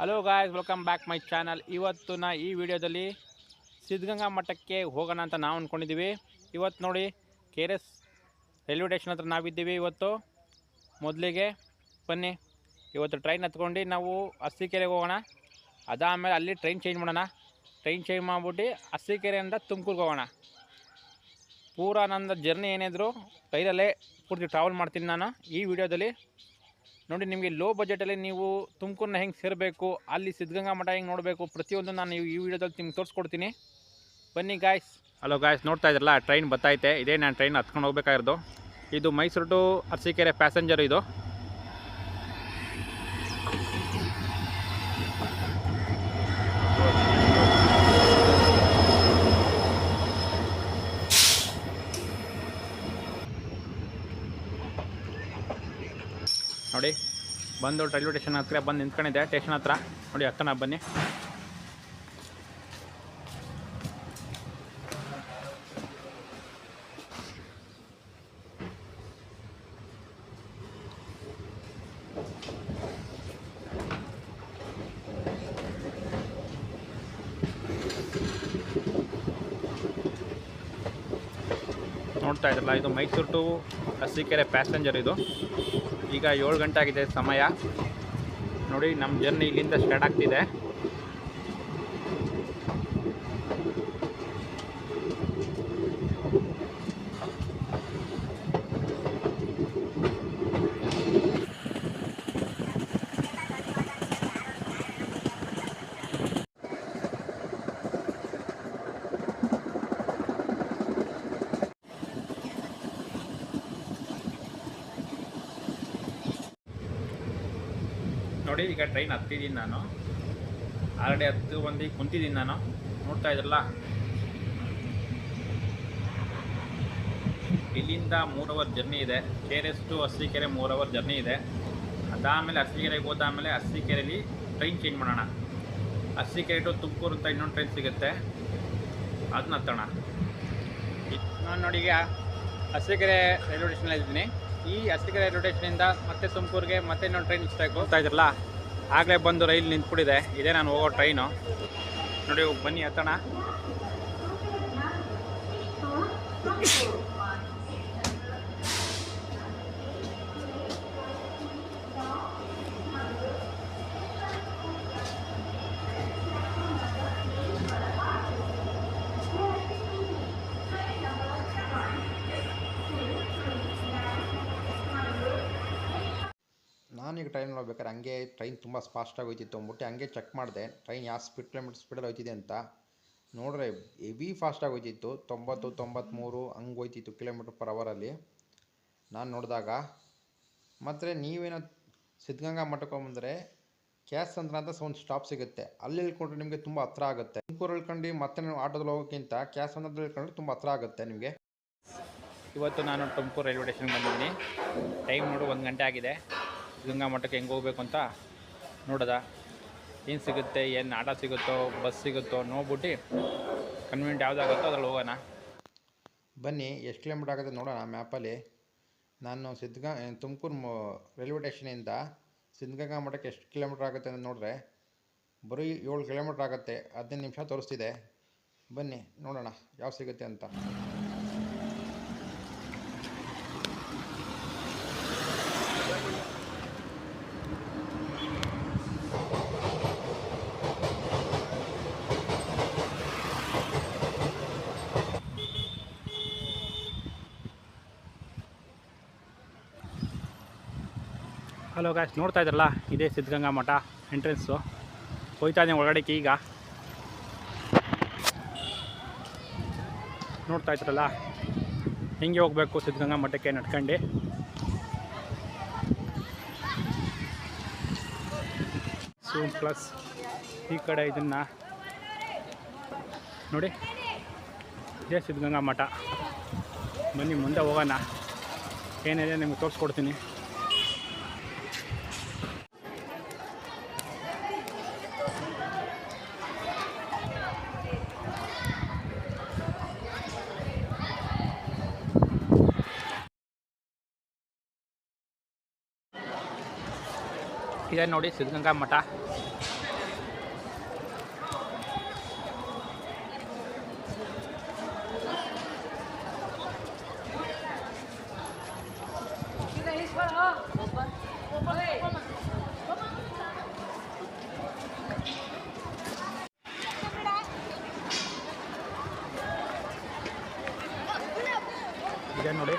Hello guys welcome back my channel ಇವತ್ತು ನಾ ಈ ವಿಡಿಯೋದಲ್ಲಿ ಸಿದ್ಧಗಂಗಾ ಮಠಕ್ಕೆ ಹೋಗೋಣ ಅಂತ ನಾವು ಅಂದ್ಕೊಂಡಿದ್ದೀವಿ ಇವತ್ತು ನೋಡಿ K R S railway station ಹತ್ರ ನಾವಿದ್ದೀವಿ ಇವತ್ತು. ಮೊದಲಿಗೆ ಬನ್ನಿ. ಇವತ್ತು ಟ್ರೈನ್ ಹತ್ಕೊಂಡು ನಾವು ಅರಸೀಕೆರೆಗೆ ಹೋಗೋಣ. ಅದಾದಮೇಲೆ ಅಲ್ಲಿ ಟ್ರೈನ್ ಚೇಂಜ್ ಮಾಡೋಣ. ಟ್ರೈನ್ ಚೇಂಜ್ ಮಾಡ್ಬಿಟ್ಟು ಅರಸೀಕೆರೆಯಿಂದ ತುಮಕೂರ್ಗೆ ಹೋಗೋಣ. ಪೂರಾ ನನ್ನ ಜರ್ನಿ ಏನಿದ್ರು ರೈಲಲ್ಲೇ ಪೂರ್ತಿ ಟ್ರಾವೆಲ್ ಮಾಡ್ತೀನಿ ನಾನು ಈ ವಿಡಿಯೋದಲ್ಲಿ. ನೋಡಿ, ನಿಮಗೆ ಲೋ ಬಜೆಟಲ್ಲಿ ನೀವು ತುಮಕೂರನ್ನ ಹೆಂಗೆ ಸೇರಬೇಕು, ಅಲ್ಲಿ ಸಿದ್ಧಗಂಗಾ ಮಠ ಹೆಂಗೆ ನೋಡಬೇಕು, ಪ್ರತಿಯೊಂದು ನಾನು ಈ ವಿಡಿಯೋದಲ್ಲಿ ನಿಮ್ಗೆ ತೋರಿಸ್ಕೊಡ್ತೀನಿ. ಬನ್ನಿ ಗಾಯ್ಸ್ ಹಲೋ ಗಾಯ್ಸ್ ನೋಡ್ತಾ ಇದ್ರಲ್ಲ ಟ್ರೈನ್ ಬತ್ತೈತೆ ಇದೇ ನಾನು ಟ್ರೈನ್ ಹತ್ಕೊಂಡು ಹೋಗ್ಬೇಕಾಗಿರೋದು. ಇದು ಮೈಸೂರು ಟು ಅರಸೀಕೆರೆ ಪ್ಯಾಸೆಂಜರ್ ಇದು ನೋಡಿ ಬಂದು ರೈಲ್ವೆ ಸ್ಟೇಷನ್ ಹತ್ರ ಬಂದು ನಿಂತ್ಕೊಂಡಿದ್ದೆ. ಸ್ಟೇಷನ್ ಹತ್ರ. ನೋಡಿ ಹತ್ತನ ಬನ್ನಿ. ನೋಡ್ತಾ ಇದ್ರಲ್ಲ, ಇದು ಮೈಸೂರು ಟು ಹಸಿಕೆರೆ ಪ್ಯಾಸೆಂಜರ್ ಇದು. ಈಗ ಏಳು ಗಂಟೆ ಆಗಿದೆ ಸಮಯ. ನೋಡಿ ನಮ್ಮ ಜರ್ನಿ ಇಲ್ಲಿಂದ ಸ್ಟಾರ್ಟ್ ಆಗ್ತಿದೆ. ನೋಡಿ, ಈಗ ಟ್ರೈನ್ ಹತ್ತಿದ್ದೀನಿ ನಾನು. ಆಲ್ರೆಡಿ ಹತ್ತು ಬಂದು ಕುಂತಿದ್ದೀನಿ ನಾನು. ನೋಡ್ತಾ ಇದ್ರಲ್ಲ? ಇಲ್ಲಿಂದ ಮೂರು ಅವರ್ ಜರ್ನಿ ಇದೆ. K R S to Arsikere ಮೂರು ಅವರ್ ಜರ್ನಿ ಇದೆ. ಅದಾದಮೇಲೆ ಅರಸೀಕೆರೆಗೆ ಹೋದಾದಮೇಲೆ ಅರಸೀಕೆರೆಯಲ್ಲಿ ಟ್ರೈನ್ ಚೇಂಜ್ ಮಾಡೋಣ. ಅರಸೀಕೆರೆ ಟು ತುಮಕೂರು ಅಂತ ಇನ್ನೊಂದು ಟ್ರೈನ್ ಸಿಗುತ್ತೆ. ಅದನ್ನ ಹತ್ತೋಣ. ನಾನು ನೋಡಿ ಈಗ ಅರಸೀಕೆರೆ ರೈಲ್ವೆ ಸ್ಟೇಷನಲ್ಲಿ ಇದ್ದೀನಿ ಈ ಅಸ್ತಿಕೆರೆ ರೈಲ್ವೆ ಸ್ಟೇಷನಿಂದ ಮತ್ತೆ ತುಮಕೂರಿಗೆ ಮತ್ತೆ ಇನ್ನೊಂದು ಟ್ರೈನ್ ಇಷ್ಟ ಹೋಗ್ತಾ ಇದ್ರಲ್ಲ? ಆಗಲೇ ಬಂದು ರೈಲ್ ನಿಂತ್ಬಿಟ್ಟಿದೆ. ಇದೇ ನಾನು ಹೋಗೋ ಟ್ರೈನು ನೋಡಿ ಬನ್ನಿ ಹತ್ತೋಣ ನಾನೀಗ ಟ್ರೈನ್ ಹೋಗ್ಬೇಕಾದ್ರೆ ಹಂಗೆ ಟ್ರೈನ್ ತುಂಬ ಫಾಸ್ಟಾಗಿ ಹೋಯ್ತಿತ್ತು. ಅಂದ್ಬಿಟ್ಟು ಹಂಗೆ ಚೆಕ್ ಮಾಡಿದೆ. ಟ್ರೈನ್ ಯಾವ ಸ್ಪೀಡ್ ಕಿಲೋಮೀಟರ್ ಸ್ಪೀಡಲ್ಲಿ ಹೋಯ್ತಿದೆ ಅಂತ. ನೋಡಿದ್ರೆ ಹೆವಿ ಫಾಸ್ಟಾಗಿ ಹೋಯ್ತಿತ್ತು. ತೊಂಬತ್ತು ತೊಂಬತ್ತ್ಮೂರು ಹಂಗೆ ಹೋಯ್ತಿತ್ತು ಕಿಲೋಮೀಟ್ರ್ ಪರ್ ಅವರಲ್ಲಿ ನಾನು ನೋಡಿದಾಗ ಮತ್ತು ನೀವೇನೋ ಸಿದ್ಧಗಂಗಾ ಮಠಕ್ಕೆ ಬಂದರೆ ಕ್ಯಾಸ್ ಅಂತ ಅಂತ ಒಂದು ಸ್ಟಾಪ್ ಸಿಗುತ್ತೆ. ಅಲ್ಲಿ ಇಳ್ಕೊಂಡ್ರೆ ನಿಮಗೆ ತುಂಬ ಹತ್ರ ಆಗುತ್ತೆ. ತುಮಕೂರು ಇಳ್ಕೊಂಡು ಮತ್ತೆ ನೀವು ಆಟೋದಲ್ಲಿ ಹೋಗೋಕ್ಕಿಂತ ಕ್ಯಾಸ್ ಅಂತ ಇಳ್ಕೊಂಡ್ರೆ ತುಂಬ ಹತ್ರ ಆಗುತ್ತೆ ನಿಮಗೆ. ಇವತ್ತು ನಾನು ತುಮಕೂರು ರೈಲ್ವೆ ಸ್ಟೇಷನ್ಗೆ ಬಂದಿದ್ದೀನಿ. ಟೈಮ್ ನೋಡು ಒಂದು ಗಂಟೆ ಆಗಿದೆ. ಗಂಗಾ ಮಠಕ್ಕೆ ಹೆಂಗೆ ಹೋಗ್ಬೇಕು ಅಂತ ನೋಡೋದ? ಏನು ಸಿಗುತ್ತೆ, ಏನು ಆಟೋ ಸಿಗುತ್ತೋ ಬಸ್ ಸಿಗುತ್ತೋ ನೋಡ್ಬಿಟ್ಟು ಕನ್ವೀನಿಯಂಟ್ ಯಾವುದಾಗುತ್ತೋ ಅದ್ರಲ್ಲಿ ಹೋಗೋಣ. ಬನ್ನಿ, ಎಷ್ಟು ಕಿಲೋಮೀಟರ್ ಆಗುತ್ತೆ ನೋಡೋಣ ಮ್ಯಾಪಲ್ಲಿ ನಾನು ಸಿದ್ಧಗಾ ತುಮಕೂರು ರೈಲ್ವೆ ಸ್ಟೇಷನಿಂದ ಸಿದ್ಧಗಂಗಾ ಮಠಕ್ಕೆ ಎಷ್ಟು ಕಿಲೋಮೀಟ್ರ್ ಆಗುತ್ತೆ ಅಂತ ನೋಡಿದ್ರೆ, ಬರೀ ಏಳು ಕಿಲೋಮೀಟ್ರ್ ಆಗುತ್ತೆ. ಹದಿನೈದು ನಿಮಿಷ ತೋರಿಸ್ತಿದೆ. ಬನ್ನಿ, ನೋಡೋಣ, ಯಾವ ಸಿಗುತ್ತೆ ಅಂತ. ಹಲೋ ಗಾಯ್ಸ್ ನೋಡ್ತಾ ಇದ್ರಲ್ಲ? ಇದೇ ಸಿದ್ಧಗಂಗಾ ಮಠ ಎಂಟ್ರೆನ್ಸು ಹೋಯ್ತಾ ಇದ್ದೀನಿ ಒಳಗಡೆಗೆ ಈಗ. ನೋಡ್ತಾ ಇದ್ರಲ್ಲ? ಹೆಂಗೆ ಹೋಗಬೇಕು ಸಿದ್ಧಗಂಗಾ ಮಠಕ್ಕೆ ನಡ್ಕೊಂಡು? ಸೂಮ್ ಪ್ಲಸ್ ಈ ಕಡೆ ಇದನ್ನ ನೋಡಿ. ಇದೇ ಸಿದ್ಧಗಂಗಾ ಮಠ. ಬನ್ನಿ, ಮುಂದೆ ಹೋಗೋಣ. ಏನಿದೆ ನಿಮ್ಗೆ ತೋರಿಸ್ಕೊಡ್ತೀನಿ. ಇದೆ ನೋಡಿ ಸಿದ್ಧಗಂಗಾ ಮಠ ಇದೆ ನೋಡಿ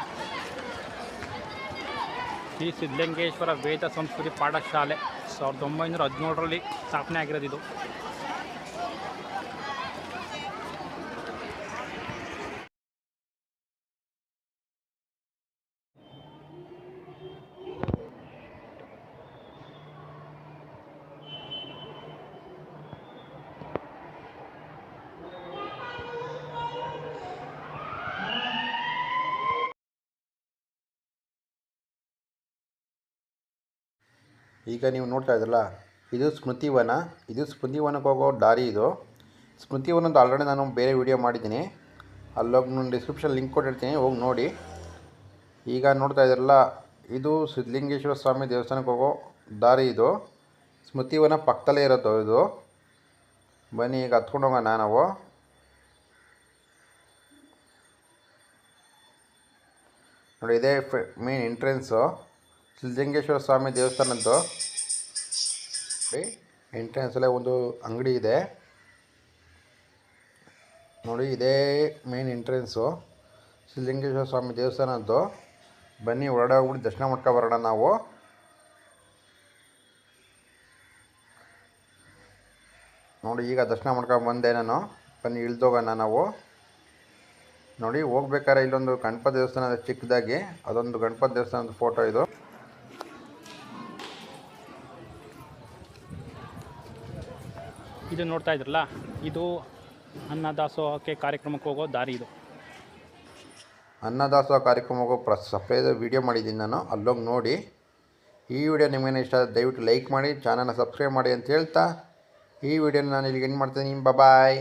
ಶ್ರೀ ಸಿದ್ಧಲಿಂಗೇಶ್ವರ ವೇದ ಸಂಸ್ಕೃತಿ ಪಾಠಶಾಲೆ ಸಾವಿರದ ಒಂಬೈನೂರ ಹದಿನೇಳರಲ್ಲಿ ಸ್ಥಾಪನೆ ಆಗಿರೋದು ಈಗ ನೀವು ನೋಡ್ತಾ ಇದ್ರಲ್ಲ, ಇದು ಸ್ಮೃತಿವನ, ಇದು ಸ್ಮೃತಿವನಕ್ಕೆ ಹೋಗೋ ದಾರಿ ಇದು. ಸ್ಮೃತಿವನದ ಆಲ್ರೆಡಿ ನಾನು ಬೇರೆ ವಿಡಿಯೋ ಮಾಡಿದ್ದೀನಿ. ಅಲ್ಲೋಗಿ ನಾನು ಡಿಸ್ಕ್ರಿಪ್ಷನ್ ಲಿಂಕ್ ಕೊಟ್ಟಿರ್ತೀನಿ, ಹೋಗಿ ನೋಡಿ. ಈಗ ನೋಡ್ತಾ ಇದ್ರಲ್ಲ, ಇದು ಸಿದ್ಧಲಿಂಗೇಶ್ವರ ಸ್ವಾಮಿ ದೇವಸ್ಥಾನಕ್ಕೆ ಹೋಗೋ ದಾರಿ ಇದು. ಸ್ಮೃತಿವನ ಪಕ್ಕದಲ್ಲೇ ಇರೋದು ಇದು. ಬನ್ನಿ, ಈಗ ಹತ್ಕೊಂಡು ಹೋಗೋಣ ನಾವು. ನೋಡಿ, ಇದೇ ಮೇನ್ ಎಂಟ್ರೆನ್ಸು ಸಿದ್ಧಲಿಂಗೇಶ್ವರ ಸ್ವಾಮಿ ದೇವಸ್ಥಾನದ್ದು. ನೋಡಿ ಎಂಟ್ರೆನ್ಸಲ್ಲೇ ಒಂದು ಅಂಗಡಿ ಇದೆ. ನೋಡಿ, ಇದೇ ಮೇನ್ ಎಂಟ್ರೆನ್ಸು ಸಿದ್ಧಲಿಂಗೇಶ್ವರ ಸ್ವಾಮಿ ದೇವಸ್ಥಾನದ್ದು. ಬನ್ನಿ ಹೊರಡ ದರ್ಶನ ಮಾಡ್ಕೊ ಬರೋಣ ನಾವು. ನೋಡಿ, ಈಗ ದರ್ಶನ ಮಾಡ್ಕೊಂಡು ಬಂದೆ ನಾನು. ಬನ್ನಿ, ಇಳ್ದೋಗೋಣ ನಾವು. ನೋಡಿ, ಹೋಗ್ಬೇಕಾದ್ರೆ ಇಲ್ಲೊಂದು ಗಣಪತಿ ದೇವಸ್ಥಾನ ಚಿಕ್ಕದಾಗಿ. ಅದೊಂದು ಗಣಪತಿ ದೇವಸ್ಥಾನದ ಫೋಟೋ ಇದು. ಇದು ನೋಡ್ತಾ ಇದ್ರಲ್ಲ, ಇದು ಅನ್ನದಾಸೋಹಕ್ಕೆ ಕಾರ್ಯಕ್ರಮಕ್ಕೆ ಹೋಗೋ ದಾರಿ ಇದು. ಅನ್ನದಾಸೋಹ ಕಾರ್ಯಕ್ರಮಕ್ಕೂ ಪ್ರ ಸಪ್ರೇಟ್ ವೀಡಿಯೋ ಮಾಡಿದ್ದೀನಿ ನಾನು, ಅಲ್ಲೋಗಿ ನೋಡಿ. ಈ ವಿಡಿಯೋ ನಿಮಗೇನು ಇಷ್ಟ ದಯವಿಟ್ಟು ಲೈಕ್ ಮಾಡಿ ಚಾನಲ್ನ ಸಬ್ಸ್ಕ್ರೈಬ್ ಮಾಡಿ ಅಂತ ಹೇಳ್ತಾ, ಈ ವಿಡಿಯೋನ ನಾನು ಇಲ್ಲಿಗೆ ಏನು ಮಾಡ್ತೀನಿ. ಬಾಯ್